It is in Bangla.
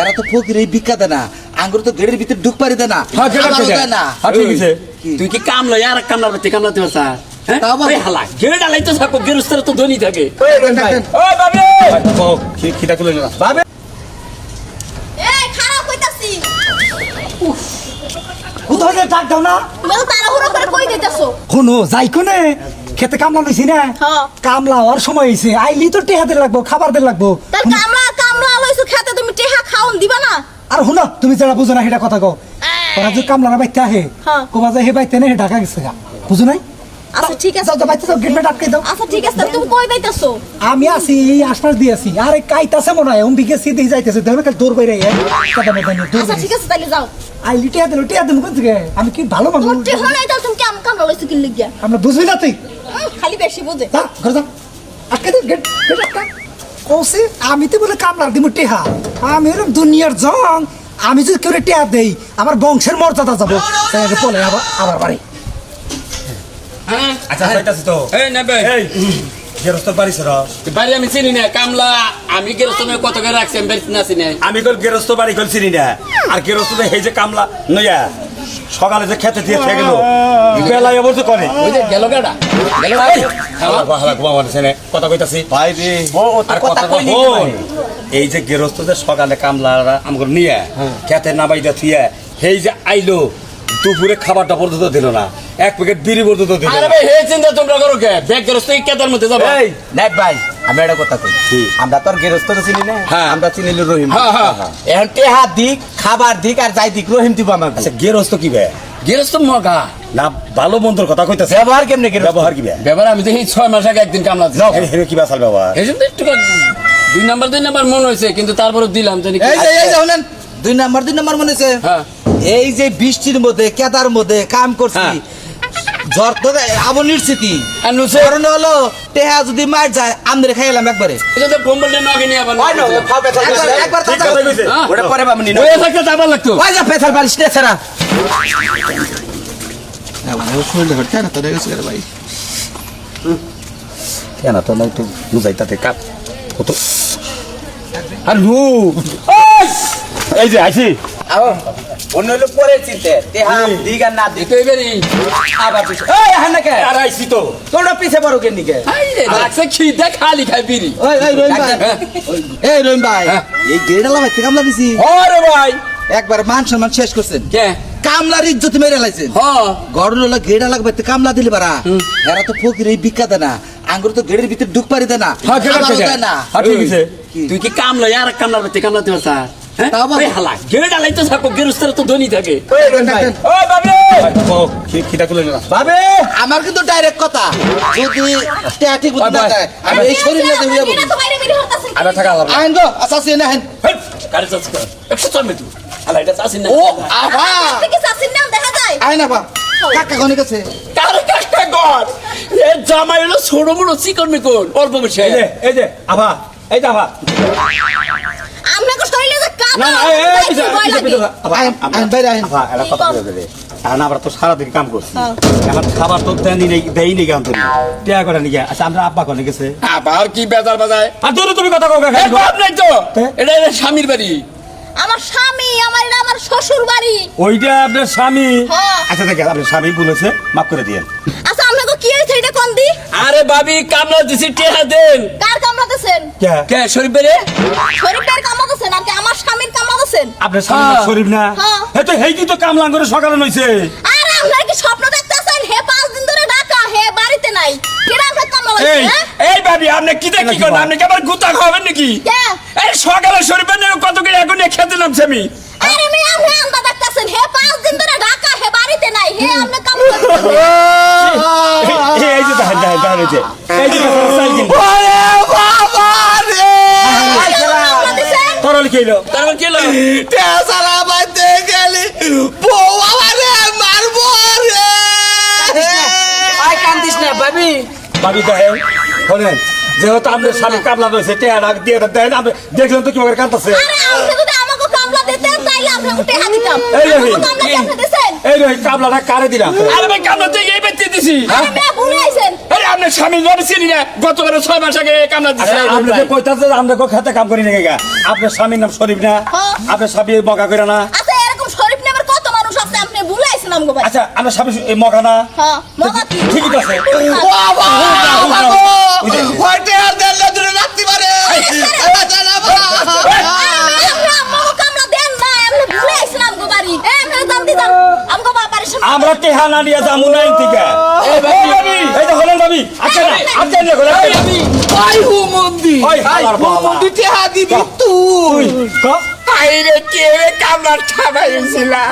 এরা তো ফকির এই ভিক্ষা দেয় না। আঙ্গুর তো গেড়ের ভিতরে ঢুক পারি দেয় না। হ্যাঁ, ভিতরে। দেয় না। হ্যাঁ, ঠিক আছে। তুই কি কামলা? আর কামলার বাতি কামলাতে পারছা তাও বাবা। ওই হালা গেড়ে ডালাই তো থাকো গেরুস্তারে তো ধনী থাকে। ও বাবে খিদা তুলে না বাবে এই খারাপ কইতাছি। কোথায় ডাক দাও না। তুমি তো তাড়াহুড়ো করে কই দিতেছো? কোনো যাই কোনে। খেতে কামলা লইছি না। হ্যাঁ। কামলা হওয়ার সময় হয়েছে আইলি তো টেহাদের লাগবো লাগবো। কামলা কামলা লইছো খেতে খাওন দিবা না? আর তুমি যারা বুঝো না সেটা কথা কও। ওরা যে কামলারা বাইতে আহে। কোবা যায় হে বাইতে না হে ঢাকা গেছে গা। বুঝো নাই? আচ্ছা ঠিক আছে। যাও বাইতে যাও গেট মেট আটকে দাও। আচ্ছা ঠিক আছে তুমি কই দিতেছো আমি আছি এই আশপাশ দিয়ে আছি। আরে কাইতাছে মনে হয় অম্বিকে সিধে যাইতেছে। দেখো না দৌড় বাইরে কাদা মধ্যে দৌড় আচ্ছা ঠিক আছে তাহলে যাও। আইলি টেহা দিল টেহা দিল কোন থেকে আমি কি ভালো মানুষ? তোমার টেহা নাই তুমি কেমন কামলা লইছো কি লিগিয়া আমরা বুঝবি না তুই? খালি বেশি বুঝে। যা ঘরে যা। আটকে দে গেট গেট আটকা। কৌশি আমি তো বলে কামলার দিমু টেহা। আমি এরকম দুনিয়ার জং। আমি যদি কেউ টেহা দেই আমার বংশের মর্যাদা যাব। তাই আগে বলে আবার আবার বাড়ি। হ্যাঁ? আচ্ছা যাইতাছি তো। এই নেবে। এই বাড়ি আমি চিনি না কামলা। আমি কত করে রাখছি আমি বাড়িতে না চিনি। আমি কল গেরস্ত বাড়ি কল চিনি না। আর গেরস্ত এই যে কামলা নইয়া সকালে যে খেতে দিয়ে থেকে গেল বেলায় অবশ্য করে। ওই যে গেল গাড়া গেল হালা ঘুমা না কথা কইতাছি। ভাই রে আর কথা বল এই যে গেরস্ত যে সকালে কামলারা আমগর নিয়ে খেতে নামাই দা থিয়া সেই যে আইলো দুপুরে খাবারটা পর্যন্ত দিল না এক প্যাকেট বিড়ি পর্যন্ত দিল আরে ভাই হে চিন্তা তোমরা করো কে? ব্যাগ গেরস্ত কেদার মধ্যে যাব। এই নাইট ভাই। আমি একটা কথা কই? আমরা তো আর গেরস্ত চিনি না। হ্যাঁ। আমরা রহিম। হ্যাঁ, হ্যাঁ। এখন টেহা দিক খাবার দিক আর যাই দিক রহিম দিব আমাকে। আচ্ছা গেরস্ত কি গেরস্ত মগা। না ভালো মন্দর কথা কইতাছে। ব্যবহার কেমনে ব্যবহার কি বে ব্যাপার আমি দেখি ছয় মাস আগে একদিন কামলা এই হেরে কি বাসাল ব্যবহার? এই জন্য একটু দুই নাম্বার দুই নাম্বার মনে হয়েছে কিন্তু তারপরে দিলাম জানি এই যে এই যে শুনেন। দুই নাম্বার দুই নাম্বার মনে আছে হ্যাঁ। এই যে বৃষ্টির মধ্যে কেদার মধ্যে কাম করছি হ্যাঁ। ঝড় তো আবনির স্মৃতি আর নুসে কারণ হলো টেহা যদি মার যায় আমদের খাইলাম একবারে। তো বোম্বলে নগে নিয়ে আবার একবার একবার ঠিক কথা কইছে হ্যাঁ। ওটা পরে পাবনি না বইয়ে থাকতে যাবার লাগতো। ওই যে পেছাল পারিস নে ছাড়া। না তো কেন তো না একটু বুঝাই তাতে কত? আর নু এই যে আইছি। অন্য হলো পরে চিনতে। টেহা দিক আর না দিক দেখতে এবারে আবার পিছে এই হ্যাঁ না কে আর আইছি তো। তোমরা পিছে পারো কেন নিকে লাগছে খিদে খালি খাই বিড়ি ওই ওই রহিম ভাই। হ্যাঁ। এই রহিম ভাই হ্যাঁ। এই গেড়ালা ভাই কামলা দিছি? আরে ভাই। একবার মান সম্মান শেষ করছেন। কে? কামলার ইজ্জত মেরে লাইছেন। হ। গড়ন হলো গেড়া লাগবে তো কামলা দিলে পারা এরা তো ফকির এই ভিক্ষা দেয় না। আঙ্গুর তো গেড়ের ভিতরে ঢুক পারি দেয় না। হ্যাঁ গেড়ে না। হ্যাঁ ঠিক আছে। তুই কি কামলা আর কামলার কামলাতে পারছা? হ্যাঁ ভাবে আমার কিন্তু ডাইরেক্ট কথা। যদি আমি এই শরীর আইন গো আচ্ছা ও আবা আবা কাকা কোনে গেছে? কারে কাকা গর? এ জামাই হলো ছোট বড় চিকন মিকন। অল্প বসে এই যে এই যে আভা এই যে কো তো সারাদিন কাম করছি। এখন খাবার তো দেয়নি টিয়া করে নিয়ে আচ্ছা আমরা আব্বা কোনে গেছে? আবার কি বেজার বাজায়? আর তোর তুমি কথা কও এ খালি বাপ নাই তো? এটা এটা স্বামীর বাড়ি। আমার স্বামী আমার এটা আমার শ্বশুর বাড়ি। ওইটা আপনার স্বামী? হ্যাঁ। আচ্ছা দেখেন আপনার স্বামী বলেছে মাফ করে দিয়েন। আচ্ছা আপনাকে কি হয়েছে? এটা কোন দি আরে ভাবি কামলা দিছি টেহা দেন। কার কামড়াতেছেন? কে? কে শরীফ বেরে আপনার স্বামী হ্যাঁ। শরীফ না। হ্যাঁ। হে তো হেই কি তো কামলাং করে সকালে নইছে আরে আপনার কি স্বপ্ন দেখতেছেন? হে পাঁচ দিন ধরে ঢাকা হে বাড়িতে নাই। কেন আপনার কামড়াতেছে এই হ্যাঁ? এই ভাবি আপনি কি দেখি কি করেন? বল? আপনি কি আবার গুতা খাবেন নাকি? কে? এই সকালে শরীফ বেরে কত করে এখন খেতে নামছে আমি? আরে মেয়ে আপনি আন্দা দেখতেছেন। হে পাঁচ দিন ধরে ঢাকা হে বাড়িতে নাই। হে আপনার কামড়াতেছে এই- এই যে দেখেন দেখেন দেখেন এই যে। এই যে দেখেন, সাইল কিন্তু। কামড়াতেছেন তরল খেলো। তারপর কি হলো সারা বাইতে গেলি বউ আমারে মারবো রে আই কান্দিস না ভাবি ভাবি দেখেন শোনেন যেহেতু আপনার স্বামী কামলা রয়েছে টেয়া ডাক দিয়ে দেন আপনি দেখলেন তো কীভাবে দিতাম। এই যে আমাকে কামলা কি আপনি দিছেন এই রে কামলাটা কারে দিলাম? আরে ভাই কামলা এই বেতে দিছি মেয়ে ভুলে আইছেন আরে আপনার স্বামী জন্য চিনি না গতবার ছয় মাস আগে কামলা দিছে আচ্ছা, আপনি যে কইতাছে যে আমরা কো খেতে কাম করি নাকি গা আপনার স্বামীর নাম শরীফ না হ্যাঁ। আপনার স্বামী বকা না আচ্ছা এরকম শরীফ নামের কত মানুষ আছে আপনি ভুলাইছেন আমগো আচ্ছা স্বামী মগা হ্যাঁ মগা ঠিকই আছে আর দূরে রাখতে পারে আমরা টেহা না নিয়ে যাব না এই থেকে এই ভাবি, ওই হালার বাবা। মন্দিতে হাত দিবি তুই আইরে কে কামলার ঠাবাইছিলা